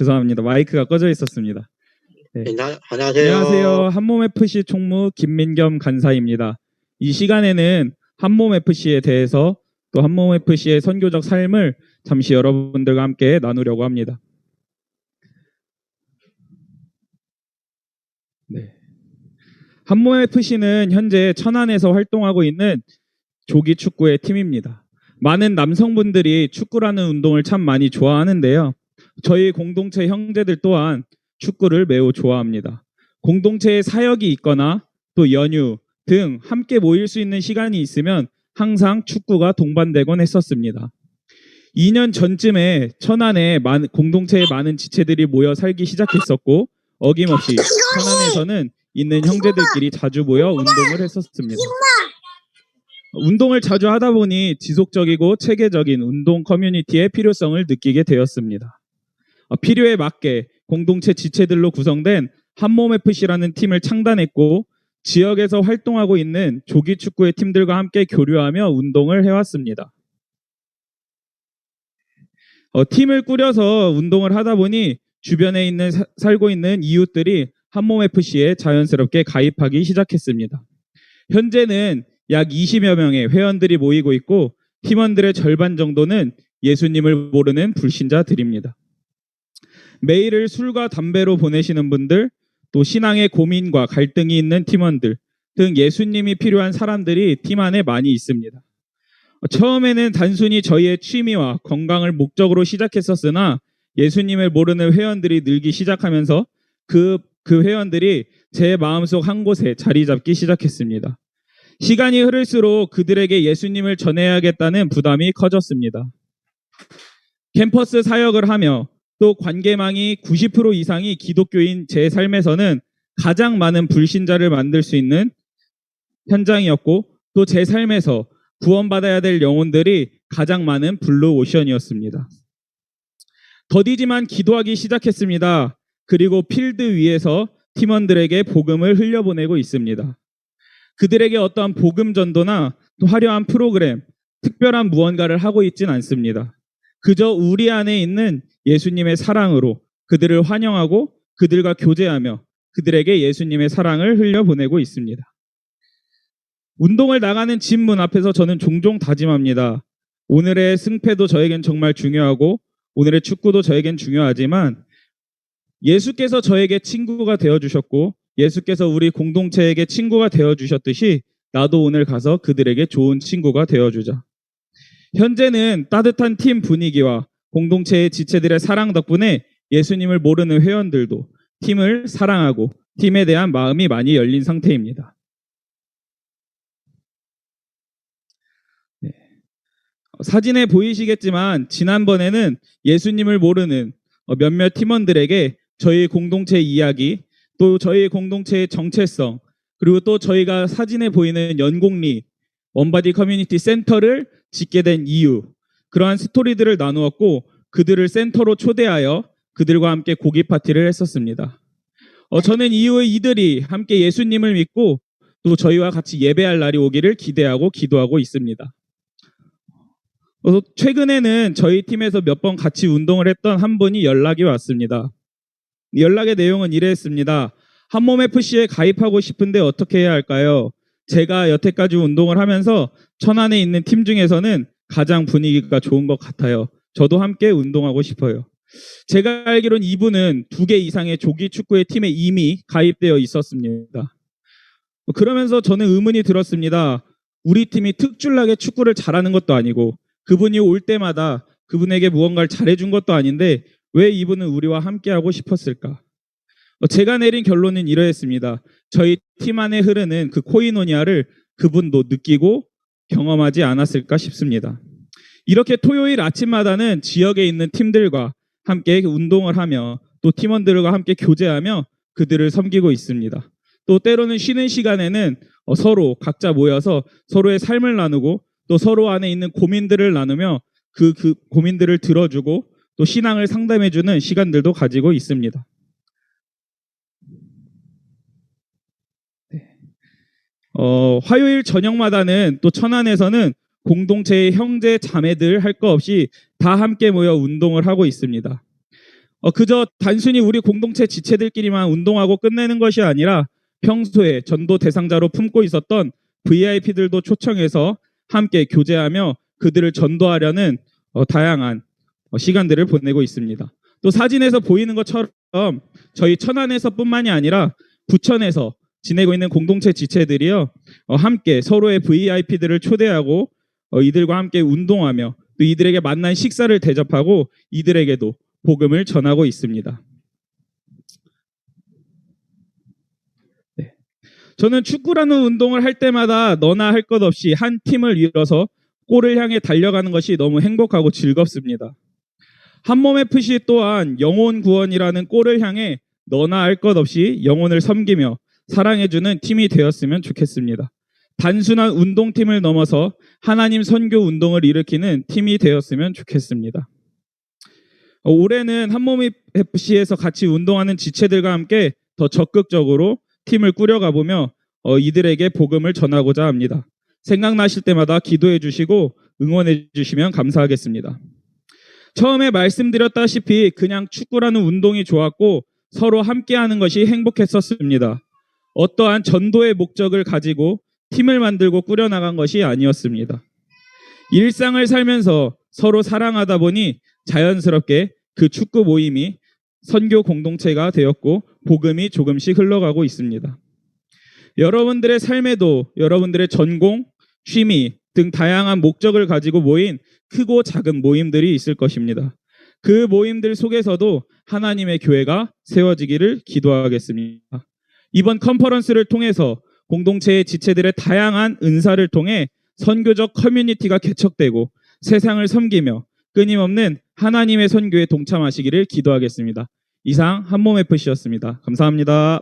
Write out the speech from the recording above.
죄송합니다. 마이크가 꺼져 있었습니다. 네, 나- 안녕하세요. 안녕하세요. 한몸 FC 총무 김민겸 간사입니다. 이 시간에는 한몸 FC에 대해서 또 한몸 FC의 선교적 삶을 잠시 여러분들과 함께 나누려고 합니다. 네. 한몸 FC는 현재 천안에서 활동하고 있는 조기 축구의 팀입니다. 많은 남성분들이 축구라는 운동을 참 많이 좋아하는데요. 저희 공동체 형제들 또한 축구를 매우 좋아합니다. 공동체에 사역이 있거나 또 연휴 등 함께 모일 수 있는 시간이 있으면 항상 축구가 동반되곤 했었습니다. 2년 전쯤에 천안에 공동체에 많은 지체들이 모여 살기 시작했었고 어김없이 천안에서는 있는 형제들끼리 자주 모여 운동을 했었습니다. 운동을 자주 하다 보니 지속적이고 체계적인 운동 커뮤니티의 필요성을 느끼게 되었습니다. 어, 필요에 맞게 공동체 지체들로 구성된 한몸 FC라는 팀을 창단했고 지역에서 활동하고 있는 조기 축구의 팀들과 함께 교류하며 운동을 해왔습니다. 어, 팀을 꾸려서 운동을 하다 보니 주변에 있는 사- 살고 있는 이웃들이 한몸 FC에 자연스럽게 가입하기 시작했습니다. 현재는 약 20여 명의 회원들이 모이고 있고 팀원들의 절반 정도는 예수님을 모르는 불신자들입니다. 매일을 술과 담배로 보내시는 분들, 또 신앙의 고민과 갈등이 있는 팀원들 등 예수님이 필요한 사람들이 팀 안에 많이 있습니다. 처음에는 단순히 저희의 취미와 건강을 목적으로 시작했었으나 예수님을 모르는 회원들이 늘기 시작하면서 그, 그 회원들이 제 마음속 한 곳에 자리 잡기 시작했습니다. 시간이 흐를수록 그들에게 예수님을 전해야겠다는 부담이 커졌습니다. 캠퍼스 사역을 하며 또 관계망이 90% 이상이 기독교인 제 삶에서는 가장 많은 불신자를 만들 수 있는 현장이었고 또 제 삶에서 구원받아야 될 영혼들이 가장 많은 블루 오션이었습니다. 더디지만 기도하기 시작했습니다. 그리고 필드 위에서 팀원들에게 복음을 흘려보내고 있습니다. 그들에게 어떠한 복음 전도나 또 화려한 프로그램, 특별한 무언가를 하고 있진 않습니다. 그저 우리 안에 있는 예수님의 사랑으로 그들을 환영하고 그들과 교제하며 그들에게 예수님의 사랑을 흘려보내고 있습니다. 운동을 나가는 집 문 앞에서 저는 종종 다짐합니다. 오늘의 승패도 저에겐 정말 중요하고 오늘의 축구도 저에겐 중요하지만 예수께서 저에게 친구가 되어 주셨고 예수께서 우리 공동체에게 친구가 되어 주셨듯이 나도 오늘 가서 그들에게 좋은 친구가 되어 주자. 현재는 따뜻한 팀 분위기와 공동체의 지체들의 사랑 덕분에 예수님을 모르는 회원들도 팀을 사랑하고 팀에 대한 마음이 많이 열린 상태입니다. 네. 어, 사진에 보이시겠지만 지난번에는 예수님을 모르는 어, 몇몇 팀원들에게 저희 공동체 이야기, 또 저희 공동체의 정체성, 그리고 또 저희가 사진에 보이는 연곡리 원바디 커뮤니티 센터를 짓게 된 이유, 그러한 스토리들을 나누었고 그들을 센터로 초대하여 그들과 함께 고기 파티를 했었습니다. 어, 저는 이후에 이들이 함께 예수님을 믿고 또 저희와 같이 예배할 날이 오기를 기대하고 기도하고 있습니다. 어, 최근에는 저희 팀에서 몇 번 같이 운동을 했던 한 분이 연락이 왔습니다. 연락의 내용은 이랬습니다. 한몸 FC에 가입하고 싶은데 어떻게 해야 할까요? 제가 여태까지 운동을 하면서 천안에 있는 팀 중에서는 가장 분위기가 좋은 것 같아요. 저도 함께 운동하고 싶어요. 제가 알기로는 이분은 두 개 이상의 조기 축구의 팀에 이미 가입되어 있었습니다. 그러면서 저는 의문이 들었습니다. 우리 팀이 특출나게 축구를 잘하는 것도 아니고 그분이 올 때마다 그분에게 무언가를 잘해준 것도 아닌데 왜 이분은 우리와 함께하고 싶었을까? 어, 제가 내린 결론은 이러했습니다. 저희 팀 안에 흐르는 그 코이노니아를 그분도 느끼고 경험하지 않았을까 싶습니다. 이렇게 토요일 아침마다는 지역에 있는 팀들과 함께 운동을 하며 또 팀원들과 함께 교제하며 그들을 섬기고 있습니다. 또 때로는 쉬는 시간에는 어, 서로 각자 모여서 서로의 삶을 나누고 또 서로 안에 있는 고민들을 나누며 그, 그 고민들을 들어주고 또 신앙을 상담해주는 시간들도 가지고 있습니다. 어, 화요일 저녁마다는 또 천안에서는 공동체의 형제 자매들 할 거 없이 다 함께 모여 운동을 하고 있습니다. 어, 그저 단순히 우리 공동체 지체들끼리만 운동하고 끝내는 것이 아니라 평소에 전도 대상자로 품고 있었던 VIP들도 초청해서 함께 교제하며 그들을 전도하려는 어, 다양한 어, 시간들을 보내고 있습니다. 또 사진에서 보이는 것처럼 저희 천안에서뿐만이 아니라 부천에서 지내고 있는 공동체 지체들이요 어, 함께 서로의 VIP들을 초대하고 어, 이들과 함께 운동하며 또 이들에게 만난 식사를 대접하고 이들에게도 복음을 전하고 있습니다. 네. 저는 축구라는 운동을 할 때마다 너나 할 것 없이 한 팀을 이뤄서 골을 향해 달려가는 것이 너무 행복하고 즐겁습니다. 한몸 FC 또한 영혼 구원이라는 골을 향해 너나 할 것 없이 영혼을 섬기며 사랑해주는 팀이 되었으면 좋겠습니다. 단순한 운동팀을 넘어서 하나님 선교 운동을 일으키는 팀이 되었으면 좋겠습니다. 어, 올해는 한몸 FC에서 같이 운동하는 지체들과 함께 더 적극적으로 팀을 꾸려가 보며 어, 이들에게 복음을 전하고자 합니다. 생각나실 때마다 기도해 주시고 응원해 주시면 감사하겠습니다. 처음에 말씀드렸다시피 그냥 축구라는 운동이 좋았고 서로 함께하는 것이 행복했었습니다. 어떠한 전도의 목적을 가지고 팀을 만들고 꾸려나간 것이 아니었습니다. 일상을 살면서 서로 사랑하다 보니 자연스럽게 그 축구 모임이 선교 공동체가 되었고 복음이 조금씩 흘러가고 있습니다. 여러분들의 삶에도 여러분들의 전공, 취미 등 다양한 목적을 가지고 모인 크고 작은 모임들이 있을 것입니다. 그 모임들 속에서도 하나님의 교회가 세워지기를 기도하겠습니다. 이번 컨퍼런스를 통해서 공동체의 지체들의 다양한 은사를 통해 선교적 커뮤니티가 개척되고 세상을 섬기며 끊임없는 하나님의 선교에 동참하시기를 기도하겠습니다. 이상 한몸 FC였습니다. 감사합니다.